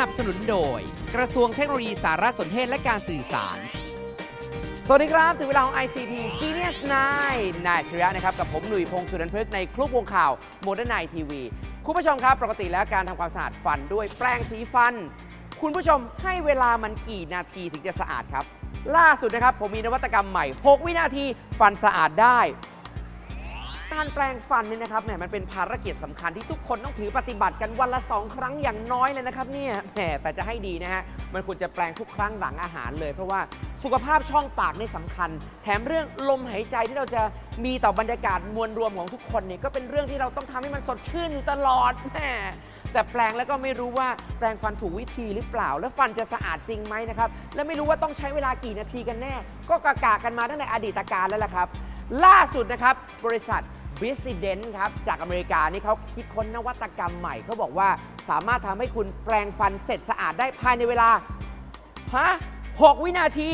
นับสนุนโดย กระทรวงเทคโนโลยีสารสนเทศและการสื่อสาร สวัสดีครับ ถึงเวลาของ ICT Genius 9นายชิระนะครับ กับผม หนุ่ยพงศ์สุนันพฤกษ์ในคลุกวงข่าวโมเดิร์นไนทีวีคุณผู้ชมครับ ปกติแล้วการทำความสะอาดฟันด้วยแปรงสีฟัน คุณผู้ชมให้เวลามันกี่นาทีถึงจะสะอาดครับ ล่าสุดนะครับ ผมมีนวัตกรรมใหม่ 6 วินาทีฟันสะอาดได้ การแปรงฟันเนี่ยนะครับแหมมันเป็นภารกิจสำคัญที่ทุกคนต้องถือปฏิบัติกันวันละ 2 ครั้งอย่างน้อยเลยนะครับเนี่ยแหมแต่จะให้ดีนะฮะมันควรจะแปรงทุกครั้งหลังอาหารเลย เพราะว่าสุขภาพช่องปากในยสำคัญ แถมเรื่องลมหายใจที่เราจะมีต่อบรรยากาศมวลรวมของทุกคนเนี่ยก็เป็นเรื่องที่เราต้องทำให้มันสดชื่นอยู่ตลอดแหมแต่แปลงแล้วก็ไม่รู้ว่าแปลงฟันถูกวิธีหรือเปล่า แล้วฟันจะสะอาดจริงไหมนะครับ และไม่รู้ว่าต้องใช้เวลากี่นาทีกันแน่ ก็กากากันมาตั้งแต่อดีตการแล้วล่ะครับ ล่าสุดนะครับ บริษัท b i s i d e n t ครับ จากอเมริกานี่เขาคิดค้นนวัตกรรมใหม่เขาบอกว่าสามารถทำให้คุณแปรงฟันเสร็จสะอาดได้ภายในเวลา ฮะ 6 วินาที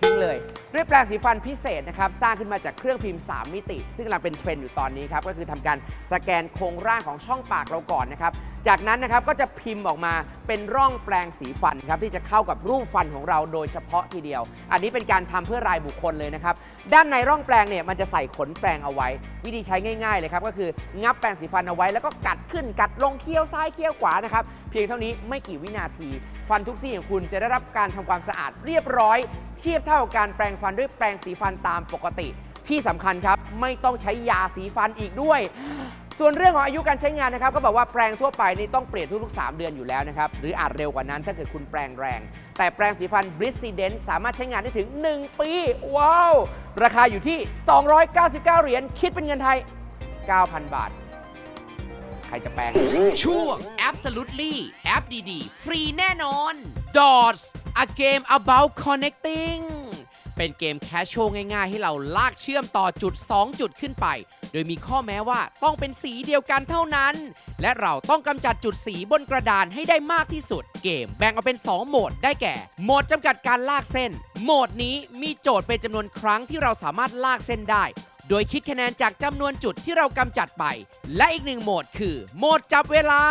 ทิ้งเลย ด้วยแปรงสีฟันพิเศษนะครับ สร้างขึ้นมาจากเครื่องพิมพ์ 3 มิติ ซึ่งกำลังเป็นเทรนด์อยู่ตอนนี้ครับ ก็คือทำการสแกนโครงร่างของช่องปากเราก่อนนะครับ จากนั้นนะครับก็จะพิมพ์ออกมาเป็นร่องแปรงสีฟันครับที่จะเข้ากับรูปฟันของเราโดยเฉพาะทีเดียว อันนี้เป็นการทำเพื่อรายบุคคลเลยนะครับ ด้านในร่องแปรงเนี่ยมันจะใส่ขนแปรงเอาไว้ วิธีใช้ง่าย ๆ เลยครับก็คืองับแปรงสีฟันเอาไว้ แล้วก็กัดขึ้นกัดลงเคี้ยวซ้ายเคี้ยวขวานะครับเพียงเท่านี้ไม่กี่วินาที ฟันทุกซี่ของคุณจะได้รับการทำความสะอาดเรียบร้อย เทียบเท่ากับการแปรงฟันด้วยแปรงสีฟันตามปกติ ที่สำคัญครับไม่ต้องใช้ยาสีฟันอีกด้วยส่วนเรื่องของอายุการใช้งานนะครับก็บอกว่าแปรงทั่วไปนี่ต้องเปลี่ยนทุกๆ 3 เดือนอยู่แล้วนะครับ หรืออาจเร็วกว่านั้นถ้าเกิดคุณแปรงแรง แต่แปรงสีฟัน b r i s i d e n t สามารถใช้งานได้ถึง 1 ปี ว้าว ราคาอยู่ที่ 299 เหรียญคิดเป็นเงินไทย 9,000 บาท ใครจะแปลงช่วง Absolutely แอปดีๆ ฟรีแน่นอน Dots a game about connecting เป็นเกมแคชชวลง่ายๆ ให้เราลากเชื่อมต่อจุด 2 จุดขึ้นไป โดยมีข้อแม้ว่าต้องเป็นสีเดียวกันเท่านั้น และเราต้องกำจัดจุดสีบนกระดานให้ได้มากที่สุด เกมแบ่งออกเป็น 2 โหมดได้แก่ โหมดจำกัดการลากเส้น โหมดนี้มีโจทย์เป็นจำนวนครั้งที่เราสามารถลากเส้นได้ โดยคิดคะแนนจากจำนวนจุดที่เรากำจัดไป และอีกหนึ่งโหมดคือ โหมดจับเวลา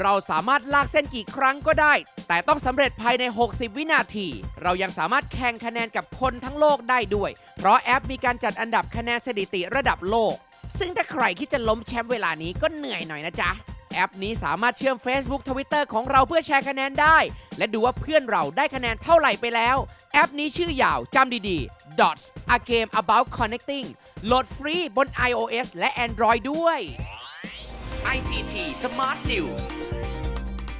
เราสามารถลากเส้นกี่ครั้งก็ได้ แต่ต้องสำเร็จภายใน 60 วินาที เรายังสามารถแข่งคะแนนกับคนทั้งโลกได้ด้วย เพราะแอปมีการจัดอันดับคะแนนสถิติระดับโลก ซึ่งถ้าใครคิดจะล้มแชมป์เวลานี้ก็เหนื่อยหน่อยนะจ๊ะแอปนี้สามารถเชื่อม Facebook Twitter ของเราเพื่อแชร์คะแนนได้ และดูว่าเพื่อนเราได้คะแนนเท่าไหร่ไปแล้ว แอปนี้ชื่อยาวจำดีๆ Dots a game about connecting โหลดฟรีบน iOS และ Android ด้วย ICT Smart News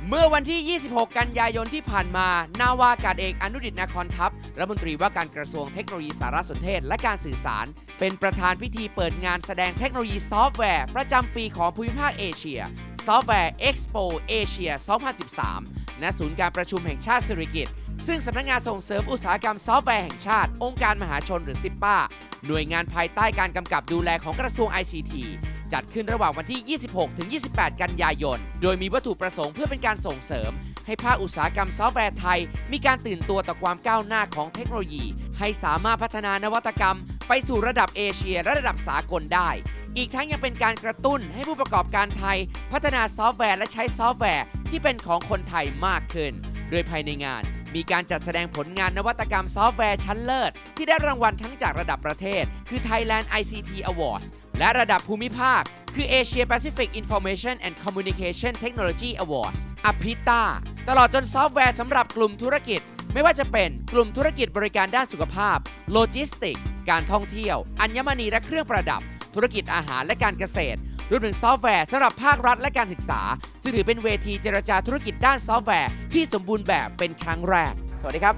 เมื่อวันที่ 26 กันยายนที่ผ่านมา นาวากาศเอกอนุดิตนาคอนทัพ รัฐมนตรีว่าการกระทรวงเทคโนโลยีสารสนเทศและการสื่อสาร เป็นประธานพิธีเปิดงานแสดงเทคโนโลยีซอฟต์แวร์ ประจำปีของภูมิภาคเอเชีย Software Expo Asia 2013 ณศูนย์การประชุมแห่งชาติสิริกิติ์ซึ่งสำนักงานส่งเสริมอุตสาหกรรมซอฟต์แวร์แห่งชาติ องค์การมหาชนหรือซิปป้า หน่วยงานภายใต้การกำกับดูแลของกระทรวง ICT จัดขึ้นระหว่างวันที่ 26 ถึง 28 กันยายน โดยมีวัตถุประสงค์เพื่อเป็นการส่งเสริม ให้ภาคอุตสาหกรรมซอฟต์แวร์ไทย มีการตื่นตัวต่อความก้าวหน้าของเทคโนโลยี ให้สามารถพัฒนานวัตกรรม ไปสู่ระดับเอเชียและระดับสากลได้ อีกทั้งยังเป็นการกระตุ้นให้ผู้ประกอบการไทย พัฒนาซอฟต์แวร์และใช้ซอฟต์แวร์ ที่เป็นของคนไทยมากขึ้น โดยภายในงาน มีการจัดแสดงผลงานนวัตกรรมซอฟต์แวร์ชั้นเลิศ ที่ได้รางวัลทั้งจากระดับประเทศ คือ Thailand ICT Awards และระดับภูมิภาค คือ Asia Pacific Information and Communication Technology Awards อภิตาตลอดจนซอฟต์แวร์สำหรับกลุ่มธุรกิจ ไม่ว่าจะเป็นกลุ่มธุรกิจบริการด้านสุขภาพ โลจิสติก การท่องเที่ยว อัญมณีและเครื่องประดับ ธุรกิจอาหารและการเกษตร รวมถึงซอฟต์แวร์สำหรับภาครัฐและการศึกษา ซึ่งถือเป็นเวทีเจรจาธุรกิจด้านซอฟต์แวร์ที่สมบูรณ์แบบเป็นครั้งแรก สวัสดีครับ